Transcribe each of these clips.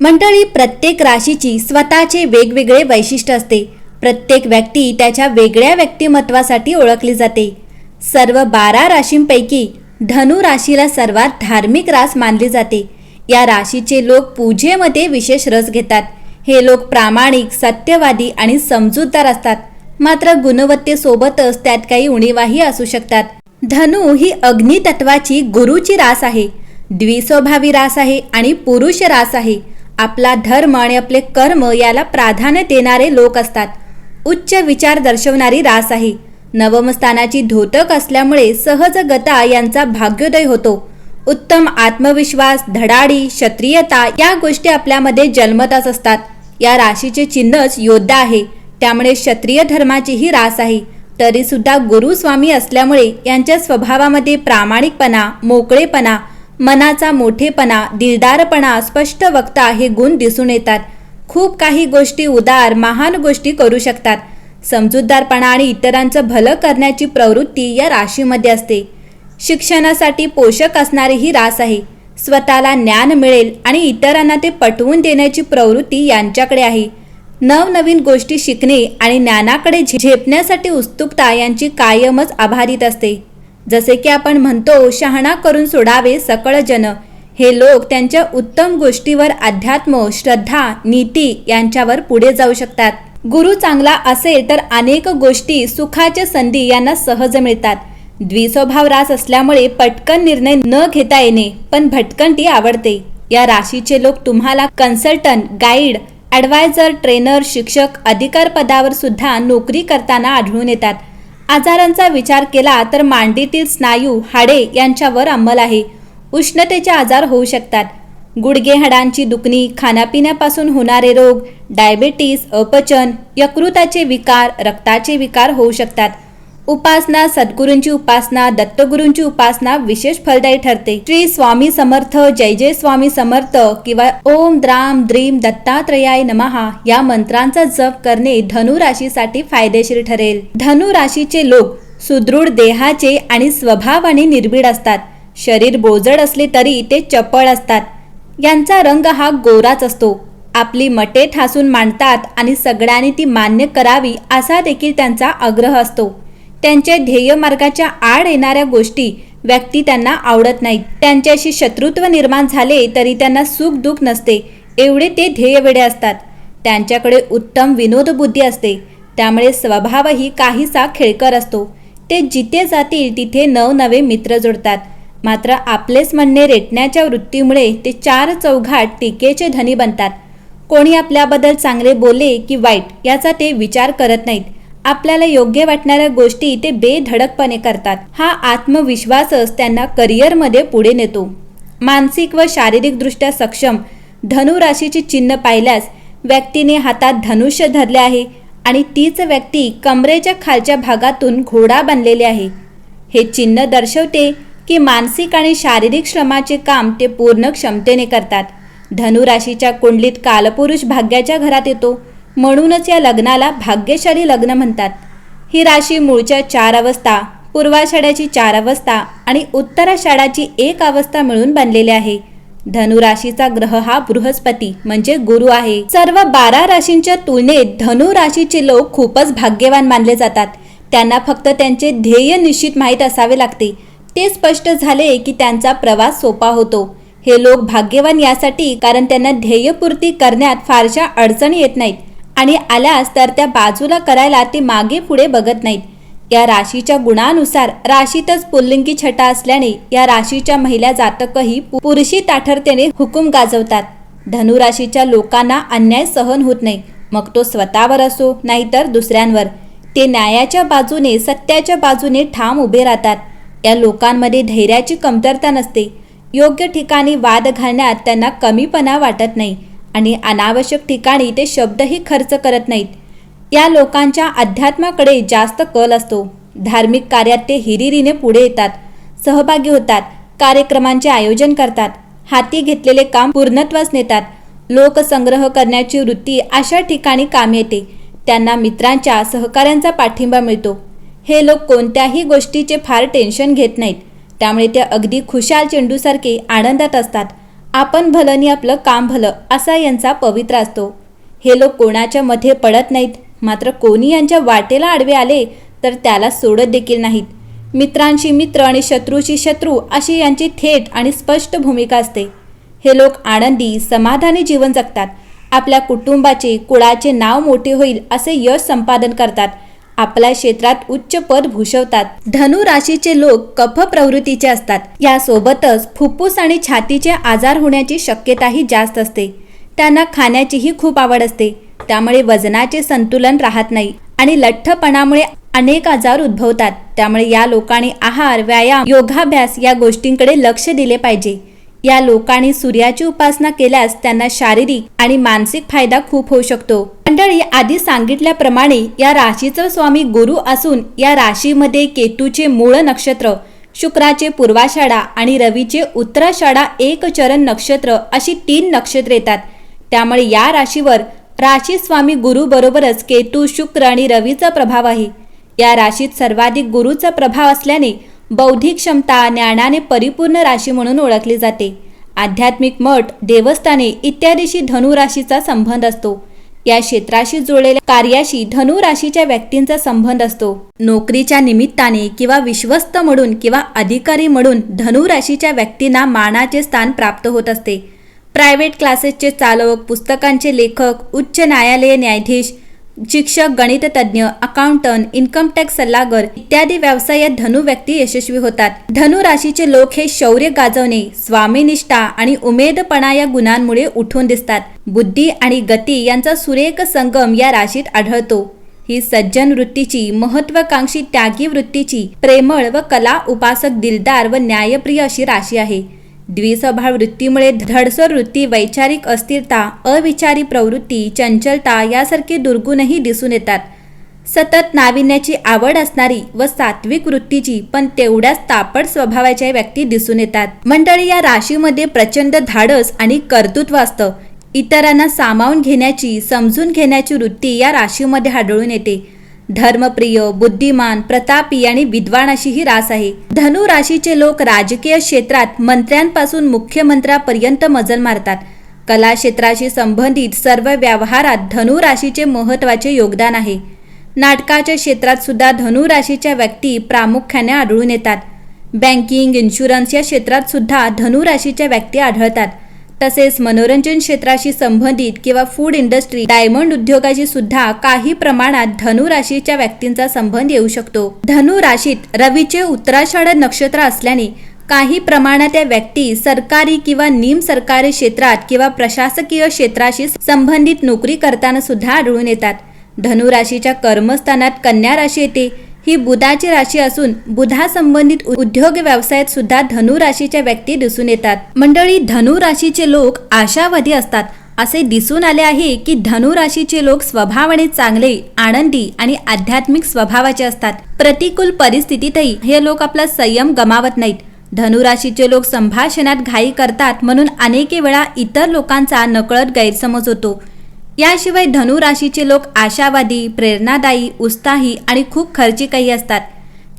मंडळी प्रत्येक राशीची स्वतःचे वेगवेगळे वैशिष्ट्य असते. प्रत्येक व्यक्ती त्याच्या वेगळ्या व्यक्तिमत्वासाठी ओळखली जाते. सर्व बारा राशींपैकी धनु राशीला सर्वात धार्मिक रास मानली जाते. या राशीचे लोक पूजेमध्ये विशेष रस घेतात. हे लोक प्रामाणिक सत्यवादी आणि समजूतदार असतात. मात्र गुणवत्तेसोबतच त्यात काही उणीवाही असू शकतात. धनु ही अग्नितत्वाची गुरुची रास आहे. द्विस्वभावी रास आहे आणि पुरुष रास आहे. आपला धर्म आणि आपले कर्म याला प्राधान्य देणारे लोक असतात. उच्च विचार दर्शवणारी रास आहे. नवमस्थानाची धोतक असल्यामुळे सहजगता यांचा भाग्योदय होतो. उत्तम आत्मविश्वास धडाडी क्षत्रियता या गोष्टी आपल्यामध्ये जन्मताच असतात. या राशीचे चिन्हच योद्धा आहे. त्यामुळे क्षत्रिय धर्माची ही रास आहे. तरीसुद्धा गुरुस्वामी असल्यामुळे यांच्या स्वभावामध्ये प्रामाणिकपणा मोकळेपणा मनाचा मोठेपणा दिलदारपणा स्पष्ट वक्ता हे गुण दिसून येतात. खूप काही गोष्टी उदार महान गोष्टी करू शकतात. समजूतदारपणा आणि इतरांचं भलं करण्याची प्रवृत्ती या राशीमध्ये असते. शिक्षणासाठी पोषक असणारी ही रास आहे. स्वतःला ज्ञान मिळेल आणि इतरांना ते पटवून देण्याची प्रवृत्ती यांच्याकडे आहे. नवनवीन गोष्टी शिकणे आणि ज्ञानाकडे झे- झेपण्यासाठी उत्सुकता यांची कायमच आभारित असते. जसे की आपण म्हणतो शहाणा करून सोडावे सकळ जन. हे लोक त्यांच्या उत्तम गोष्टीवर अध्यात्म श्रद्धा नीती यांच्यावर पुढे जाऊ शकतात. गुरु चांगला असेल तर अनेक गोष्टी सुखाच्या संधी यांना सहज मिळतात. द्विस्वभाव रास असल्यामुळे पटकन निर्णय न घेता येणे पण भटकंती आवडते. या राशीचे लोक तुम्हाला कन्सल्टंट गाईड ॲडवायझर ट्रेनर शिक्षक अधिकार पदावर सुद्धा नोकरी करताना आढळून येतात. आजारांचा विचार केला तर मांडीतील स्नायू हाडे यांच्यावर अंमल आहे. उष्णतेचे आजार होऊ शकतात. गुडघे हाडांची दुखणी खाण्यापिण्यापासून होणारे रोग डायबेटीस अपचन यकृताचे विकार रक्ताचे विकार होऊ शकतात. उपासना सद्गुरूंची उपासना दत्तगुरूंची उपासना विशेष फलदायी ठरते. श्री स्वामी समर्थ जय जय स्वामी समर्थ किंवा ओम द्राम द्रीम दत्तात्रयाय नमहा या मंत्रांचा जप करणे धनु राशीसाठी फायदेशीर ठरेल. धनु राशीचे लोक सुदृढ देहाचे आणि स्वभावाने निर्भीड असतात. शरीर बोजड असले तरी ते चपळ असतात. यांचा रंग हा गोराच असतो. आपली मटे ठासून मांडतात आणि सगळ्यांनी ती मान्य करावी असा देखील त्यांचा आग्रह असतो. त्यांच्या ध्येय मार्गाच्या आड येणाऱ्या गोष्टी व्यक्ती त्यांना आवडत नाहीत. त्यांच्याशी शत्रुत्व निर्माण झाले तरी त्यांना सुख दुःख नसते. एवढे ते ध्येयवेडे असतात. त्यांच्याकडे उत्तम विनोदबुद्धी असते. त्यामुळे स्वभावही काहीसा खेळकर असतो. ते जिथे जातील तिथे नवनवे मित्र जोडतात. मात्र आपलेच म्हणणे रेटण्याच्या वृत्तीमुळे ते चार चौघाट टीकेचे धनी बनतात. कोणी आपल्याबद्दल चांगले बोले की वाईट याचा ते विचार करत नाहीत. आपल्याला योग्य वाटणाऱ्या गोष्टी ते बेधडकपणे करतात. हा आत्मविश्वासच त्यांना करिअरमध्ये पुढे नेतो. मानसिक व शारीरिकदृष्ट्या सक्षम धनुराशीची चिन्ह पाहिल्यास व्यक्तीने हातात धनुष्य धरले आहे आणि तीच व्यक्ती कमरेच्या खालच्या भागातून घोडा बनलेले आहे. हे चिन्ह दर्शवते की मानसिक आणि शारीरिक श्रमाचे काम ते पूर्ण क्षमतेने करतात. धनुराशीच्या कुंडलीत कालपुरुष भाग्याच्या घरात येतो. म्हणूनच या लग्नाला भाग्यशाली लग्न म्हणतात. ही राशी मूळच्या चार अवस्था पूर्वाषाढ्याची चार अवस्था आणि उत्तराषाढाची एक अवस्था मिळून बनलेली आहे. धनुराशीचा ग्रह हा बृहस्पती म्हणजे गुरु आहे. सर्व बारा राशींच्या तुलनेत धनु राशीचे लोक खूपच भाग्यवान मानले जातात. त्यांना फक्त त्यांचे ध्येय निश्चित माहीत असावे लागते. ते स्पष्ट झाले की त्यांचा प्रवास सोपा होतो. हे लोक भाग्यवान यासाठी कारण त्यांना ध्येयपूर्ती करण्यात फारशा अडचणी येत नाहीत. आणि आल्यास तर त्या बाजूला करायला ते मागे पुढे बघत नाहीत. या राशीच्या गुणानुसार राशीतच पुल्लिंगी छटा असल्याने या राशीच्या महिला जातकही पुरुषी ताठरतेने हुकूम गाजवतात. धनुराशीच्या लोकांना अन्याय सहन होत नाही. मग तो स्वतःवर असो नाहीतर दुसऱ्यांवर. ते न्यायाच्या बाजूने सत्याच्या बाजूने ठाम उभे राहतात. या लोकांमध्ये धैर्याची कमतरता नसते. योग्य ठिकाणी वाद घालण्यात त्यांना कमीपणा वाटत नाही. आणि अनावश्यक ठिकाणी ते शब्दही खर्च करत नाहीत. या लोकांच्या अध्यात्माकडे जास्त कल असतो. धार्मिक कार्यात ते हिरिरीने पुढे येतात. सहभागी होतात. कार्यक्रमांचे आयोजन करतात. हाती घेतलेले काम पूर्णत्वास नेतात. लोकसंग्रह करण्याची वृत्ती अशा ठिकाणी काम येते. त्यांना मित्रांच्या सहकाऱ्यांचा पाठिंबा मिळतो. हे लोक कोणत्याही गोष्टीचे फार टेन्शन घेत नाहीत. त्यामुळे ते अगदी खुशाल चेंडूसारखे आनंदात असतात. आपण भलं आपलं काम भलं असा यांचा पवित्र असतो. हे लोक कोणाच्या मध्ये पडत नाहीत मात्र कोणी यांच्या वाटेला आडवे आले तर त्याला सोडत देखील नाहीत. मित्रांशी मित्र आणि शत्रूशी शत्रू अशी यांची थेट आणि स्पष्ट भूमिका असते. हे लोक आनंदी समाधानी जीवन जगतात. आपल्या कुटुंबाचे कुळाचे नाव मोठे होईल असे यश संपादन करतात. आपल्या क्षेत्रात उच्च पद भूषवतात. धनु राशीचे लोक कफ प्रवृत्तीचे असतात. यासोबतच फुफ्फुस आणि छातीचे आजार होण्याची शक्यताही जास्त असते. त्यांना खाण्याचीही खूप आवड असते. त्यामुळे वजनाचे संतुलन राहत नाही आणि लठ्ठपणामुळे अनेक आजार उद्भवतात. त्यामुळे या लोकांनी आहार व्यायाम योगाभ्यास या गोष्टींकडे लक्ष दिले पाहिजे. या लोकांनी सूर्याची उपासना केल्यास त्यांना शारीरिक आणि मानसिक फायदा खूप होऊ शकतो. मंडळी आधी सांगितल्याप्रमाणे या राशीचा स्वामी गुरु असून या राशीमध्ये केतूचे मूळ नक्षत्र शुक्राचे पूर्वाषाढा आणि रवीचे उत्तराषाढा एक चरण नक्षत्र अशी तीन नक्षत्र येतात. त्यामुळे या राशीवर राशी स्वामी गुरु बरोबरच केतू शुक्र आणि रवीचा प्रभाव आहे. या राशीत सर्वाधिक गुरुचा प्रभाव असल्याने बौद्धिक क्षमता ज्ञानाने परिपूर्ण राशी म्हणून ओळखली जाते. आध्यात्मिक मठ देवस्थाने इत्यादीशी धनुराशीचा संबंध असतो. या क्षेत्राशी जुळलेल्या कार्याशी धनु राशीच्या व्यक्तींचा संबंध असतो. नोकरीच्या निमित्ताने किंवा विश्वस्त म्हणून किंवा अधिकारी म्हणून धनु राशीच्या व्यक्तींना मानाचे स्थान प्राप्त होत असते. प्रायव्हेट क्लासेसचे चालक पुस्तकांचे लेखक उच्च न्यायालय न्यायाधीश शिक्षक गणिततज्ञ अकाउंटंट इन्कम टॅक्स सल्लागार इत्यादी व्यवसायात धनु व्यक्ती यशस्वी होतात. धनु राशीचे लोक हे शौर्य गाजवणे स्वामीनिष्ठा आणि उमेदपणा या गुणांमुळे उठून दिसतात. बुद्धी आणि गती यांचा सुरेख संगम या राशीत आढळतो. ही सज्जन वृत्तीची महत्वाकांक्षी त्यागी वृत्तीची प्रेमळ व कला उपासक दिलदार व न्यायप्रिय अशी राशी आहे. द्विस्वभाव वृत्तीमुळे धडसर वृत्ती वैचारिक अस्थिरता अविचारी प्रवृत्ती चंचलता यासारखे दुर्गुणही दिसून येतात. सतत नाविन्याची आवड असणारी व सात्विक वृत्तीची पण तेवढ्याच तापट स्वभावाच्या व्यक्ती दिसून येतात. मंडळी या राशीमध्ये प्रचंड धाडस आणि कर्तृत्व असतं. इतरांना सामावून घेण्याची समजून घेण्याची वृत्ती या राशीमध्ये आढळून येते. धर्मप्रिय बुद्धिमान प्रतापी आणि विद्वान अशी ही रास आहे. धनु राशीचे लोक राजकीय क्षेत्रात मंत्र्यांपासून मुख्यमंत्र्यापर्यंत मजल मारतात. कला क्षेत्राशी संबंधित सर्व व्यवहारात धनु राशीचे महत्त्वाचे योगदान आहे. नाटकाच्या क्षेत्रात सुद्धा धनु राशीच्या व्यक्ती प्रामुख्याने आढळून येतात. बँकिंग इन्शुरन्स या क्षेत्रात सुद्धा धनु राशीच्या व्यक्ती आढळतात. तसेच मनोरंजन क्षेत्राशी संबंधित किंवा फूड इंडस्ट्री डायमंड उद्योगाशी सुद्धा काही प्रमाणात धनु राशीच्या व्यक्तींचा संबंध येऊ शकतो. धनु राशीत रवीचे उत्तराषाढ नक्षत्र असल्याने काही प्रमाणात त्या व्यक्ती सरकारी किंवा निम सरकारी क्षेत्रात किंवा प्रशासकीय क्षेत्राशी संबंधित नोकरी करताना सुद्धा आढळून येतात. धनु राशीच्या कर्मस्थानात कन्या राशी येते. ही बुधाची राशी असून बुधा संबंधित उद्योग व्यवसायात सुद्धा धनु राशीच्या व्यक्ती दिसून येतात. मंडळी धनु राशीचे लोक आशावादी असतात. असे दिसून आले आहे की धनु राशीचे लोक स्वभावाने चांगले आनंदी आणि आध्यात्मिक स्वभावाचे असतात. प्रतिकूल परिस्थितीतही हे लोक आपला संयम गमावत नाहीत. धनुराशीचे लोक संभाषणात घाई करतात म्हणून अनेक वेळा इतर लोकांचा नकळत गैरसमज होतो. याशिवाय धनु राशीचे लोक आशावादी प्रेरणादायी उत्साही आणि खूप खर्चिकही असतात.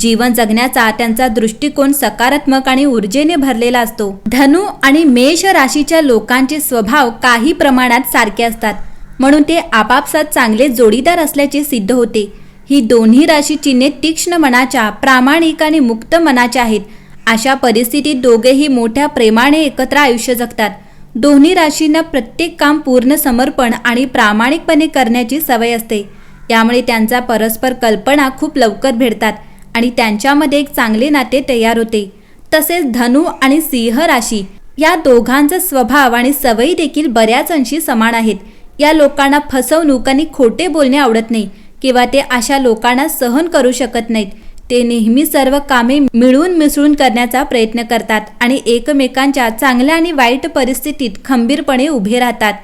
जीवन जगण्याचा त्यांचा दृष्टिकोन सकारात्मक आणि ऊर्जेने भरलेला असतो. धनु आणि मेष राशीच्या लोकांचे स्वभाव काही प्रमाणात सारखे असतात. म्हणून ते आपापसात चांगले जोडीदार असल्याचे सिद्ध होते. ही दोन्ही राशी चिन्हे तीक्ष्ण मनाच्या प्रामाणिक आणि मुक्त मनाच्या आहेत. अशा परिस्थितीत दोघेही मोठ्या प्रेमाने एकत्र आयुष्य जगतात. दोन्ही राशींना प्रत्येक काम पूर्ण समर्पण आणि प्रामाणिकपणे करण्याची सवय असते. यामुळे त्यांचा परस्पर कल्पना खूप लवकर भेटतात आणि त्यांच्यामध्ये एक चांगले नाते तयार होते. तसेच धनु आणि सिंह राशी या दोघांचा स्वभाव आणि सवयी देखील बऱ्याच अंशी समान आहेत. या लोकांना फसवणूक आणि खोटे बोलणे आवडत नाही किंवा ते अशा लोकांना सहन करू शकत नाहीत. ते नेहमी सर्व कामे मिळून मिसळून करण्याचा प्रयत्न करतात आणि एकमेकांच्या चांगल्या आणि वाईट परिस्थितीत खंबीरपणे उभे राहतात.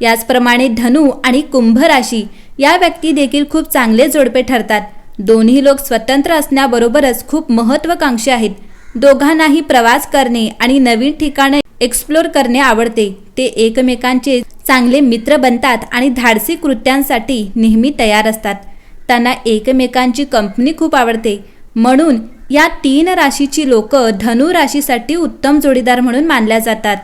याचप्रमाणे धनु आणि कुंभ राशी या व्यक्ती देखील खूप चांगले जोडपे ठरतात. दोन्ही लोक स्वतंत्र असण्याबरोबरच खूप महत्वाकांक्षी आहेत. दोघांनाही प्रवास करणे आणि नवीन ठिकाणे एक्सप्लोर करणे आवडते. ते एकमेकांचे चांगले मित्र बनतात आणि धाडसी कृत्यांसाठी नेहमी तयार असतात. त्यांना एकमेकांची कंपनी खूप आवडते. म्हणून या तीन राशीची लोकं धनु राशीसाठी उत्तम जोडीदार म्हणून मानल्या जातात.